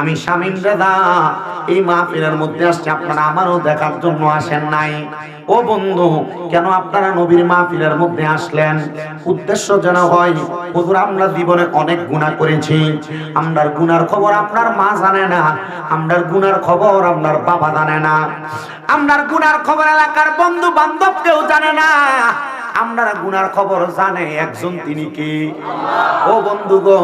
আমি শামীম রেদা এই মাহফিলের মধ্যে আসছে, আপনারা আমারও দেখার জন্য আসেন নাই। ও বন্ধু, কেন আপনারা নবীর মাহফিলের মধ্যে আসলেন? উদ্দেশ্য যেন হয়, হুজুর, আমরা জীবনে অনেক গুনাহ করেছি। আমরার গুনার খবর আপনার মা জানে না, আমরার গুনার খবর আপনার বাবা জানে না। আমরার গুনার খবর এলাকার বন্ধু বান্ধব কেউ জানে না। আপনারা গুনার খবর জানে একজন তিনি কি? ও বন্ধু গো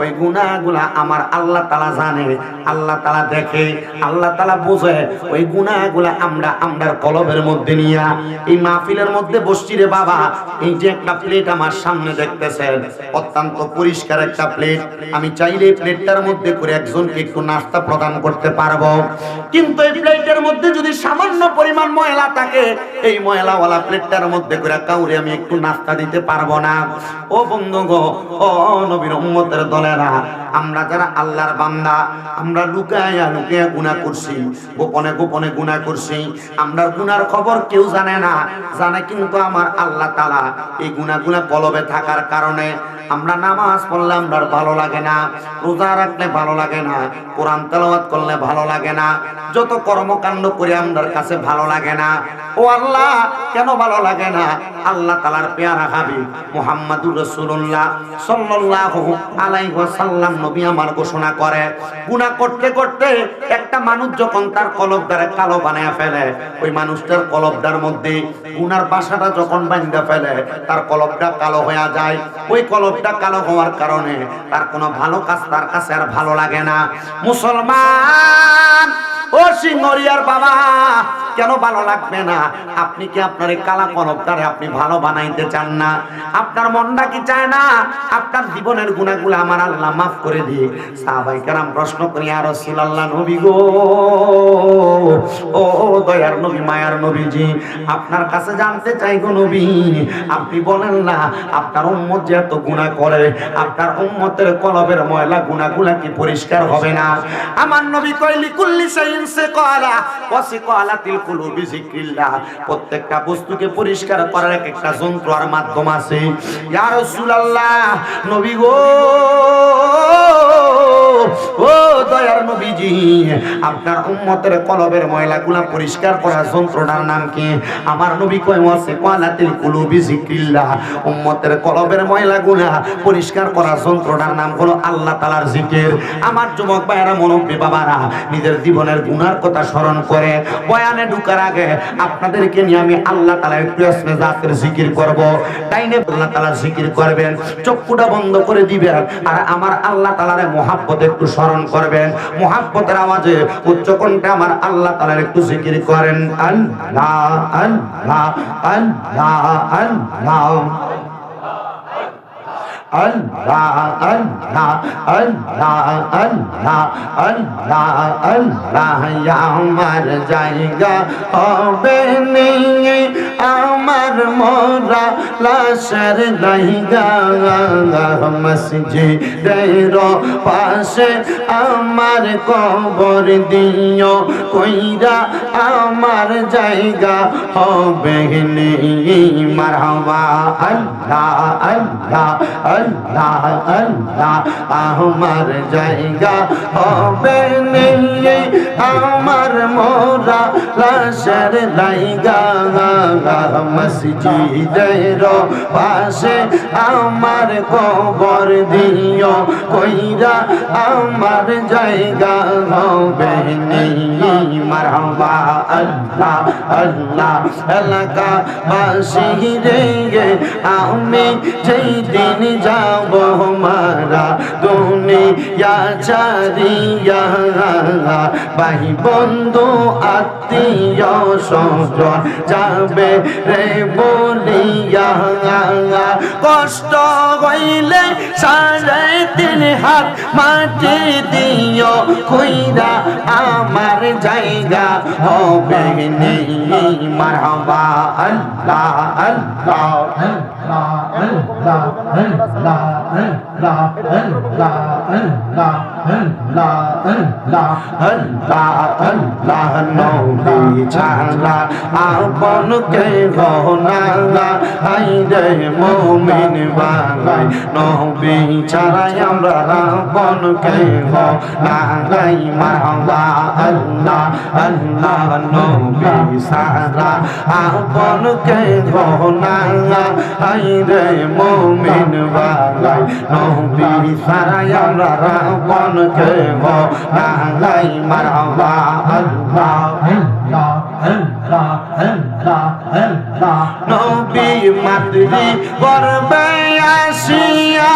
ওই গুনাহগুলা আমার আল্লাহ তালা জানে, আল্লাহ তালা দেখে, আল্লাহ তালা বোঝে। ওই গুনাহগুলা আমরা আমরার কলবের মধ্যে নিয়া, এই মাহফিলের মধ্যে বসছি রে বাবা। এই যে একটা প্লেট আমার সামনে দেখতেছেন, অত্যন্ত পরিষ্কার একটা প্লেট আমি চাইলে প্লেটটার মধ্যে করে একজনকে একটু নাস্তা প্রদান করতে পারব। কিন্তু এই প্লেটের মধ্যে যদি সামান্য পরিমাণ ময়লা থাকে, এই ময়লাওয়ালা প্লেটটার মধ্যে করে কাউরে আমি একটু নাস্তা দিতে পারব না। ও বন্ধু গো, ও নবীর উম্মতের দলেরা, আমরা যারা আল্লাহর বান্দা, আমরা লুকায়া লুকায়া গুনাহ করছি, গোপনে গোপনে গুনাহ করছি। আমরা গুনার খবর কেউ জানে না, জানে কিন্তু আমার আল্লাহ তাআলা এই গুনাহগুলা কলবে থাকার কারণে আমরা নামাজ পড়লে আমরা ভালো লাগে না, রোজা রাখলে ভালো লাগে না, কোরআন তেলাওয়াত করলে ভালো লাগে না, যত কর্মকাণ্ড করে আমার কাছে ভালো লাগে না। ও আল্লাহ, কেন ভালো লাগে না? আল্লাহ তালার পেয়ারা হাবি মুহাম্মাদুর রাসূলুল্লাহ সাল্লাল্লাহু আলাইহি ওয়াসাল্লাম নবী আমার ঘোষণা করে। গুনাহ করতে করতে একটা মানুষ যখন তার কলবদারে কালো বানায় ফেলে, ওই মানুষটার কলবদার মধ্যে গুনার বাসাটা যখন বান্ধা ফেলে, তার কলবটা কালো হয়ে যায়। ওই কলবটা কালো হওয়ার কারণে তার কোনো ভালো কাজ তার কাছে আর ভালো লাগে না। মুসলমান, ও সিংহরিয়ার বাবা কেন ভালো লাগবে না? আপনি কি আপনার এই কালা কলবটারে আপনি ভালো বানাইতে চান না? আপনার মনটা কি চায় না? আপনার জীবনের গুণাগুলো আমার আল্লাহ মাফ করে দিয়ে। সাহাবাই কারাম প্রশ্ন করি আর রাসূলুল্লাহ, নবী গো। ও, দয়ার নবী, মায়ার নবীজি, আপনার কাছে জানতে চাই গো নবী, আপনি বলেন না, আপনার উম্মত যে এত গুনাহ করে, আপনার উম্মতের কলবের ময়লা গুনাহগুলা কি পরিষ্কার হবে না? আমার নবী কইলি কুল্লি শাইইন সিকালা ওয়া সিকালাতিল কুলুবি প্রত্যেকটা বস্তুকে পরিষ্কার করার এক একটা যন্ত্র আর মাধ্যম আছে। ইয়া রাসূলুল্লাহ, নবী গো! আপনার উম্মতের কলবের ময়লাগুলা পরিষ্কার করার যন্ত্রটার নাম কি? আমার নবী কয়, ওয়াসে কালাতিল কুলুবি যিকরিল্লাহ। উম্মতের কলবের ময়লাগুলা পরিষ্কার করার যন্ত্রটার নাম হলো আল্লাহ তালার জিকির। আমার যুবক ভাইয়েরা, মুরব্বী বাবারা, নিজের জীবনের গুনার কথা স্মরণ করে বয়ানে ঢুকার আগে আপনাদেরকে নিয়ে আমি আল্লাহ তাআলা একটু জাতের জিকির করব। তাইনে আল্লাহ তাআলার জিকির করবেন, চক্ষুটা বন্ধ করে দিবেন, আর আমার আল্লাহ তালারে মহাব্বত একটু স্মরণ করবেন। মহাব্বতের আওয়াজে উচ্চ কণ্ঠে আমার আল্লাহ তাআলার একটু জিকির করেন আল্লাহ আল্লাহ আল্লাহ আল্লাহ। আল্লাহ আল্লাহ আল্লাহ আল্লাহ আল্লাহ আল্লাহ আমার জায়গা হবে নেই, আমার মোরা লাশের জায়গা। মসজিদের পাশে আমার কবর দিও, কইরা আমার জায়গা হবে নেই। মারহাবা, আল্লাহ আল্লাহ আল্লাহ আল্লাহ আমার জায়গা হবে নেই। আমার মোরা লাশের লাইগা মসজিদের পাশে আমার কবর দিও, কইরা আমার জায়গা হবে নেই। মারহাবা আল্লাহ আল্লাহ এলাকা বাসি রে আমি যেই দিন যাব মারা দুনিয়া চারিয়া ভাই বন্ধু, আত্মীয় স্বজন যাবে রে বলিয়া কষ্ট হইলে সাড়ে তিন হাত মাটি দিও কইরা আমার জায়গা হবে নেই মারহাবা আল্লাহ আল্লাহ আল্লাহ আল্লাহ আল্লাহ। ছাড়া আপন কে গহনা আই রে মুমিন বালাই নবী ছাড়া আমরা আপন কে গাই মারহাবা আল্লাহ আল্লাহ নবী ছাড়া আপন কে গহনা আই রে মুমিন নবী ছাড়া আমরা আপন কে গহনা আল্লাহ আল্লাহ আল্লাহ নবী মাতৃ গর্বে আসিয়া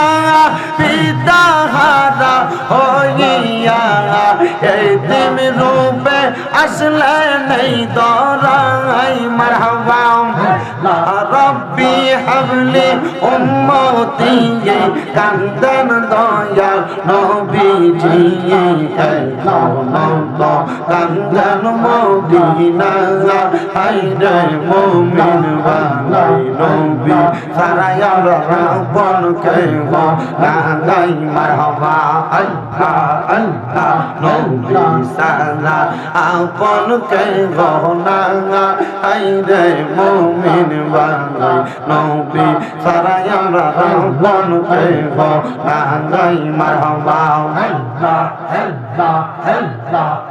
পিতা হারা হইয়া এই দিন রূপে আসলে নেই দরাই মারহাবা। রব্বি হাবলি উম্মতি কান্দন দয়া নবীজি। কান্দন মদিনা হাইরে মুমিন বালাই নবী। সারায় রাবণ কে গো গাই মারহাবা। আল্লাহ আল্লাহ, নবী সারা আপন কে গো না হাইরে মুমিন বালাই নবী। সারায় রাবণ কে গো গাই মারহাবা। আল্লাহ আল্লাহ আল্লাহ।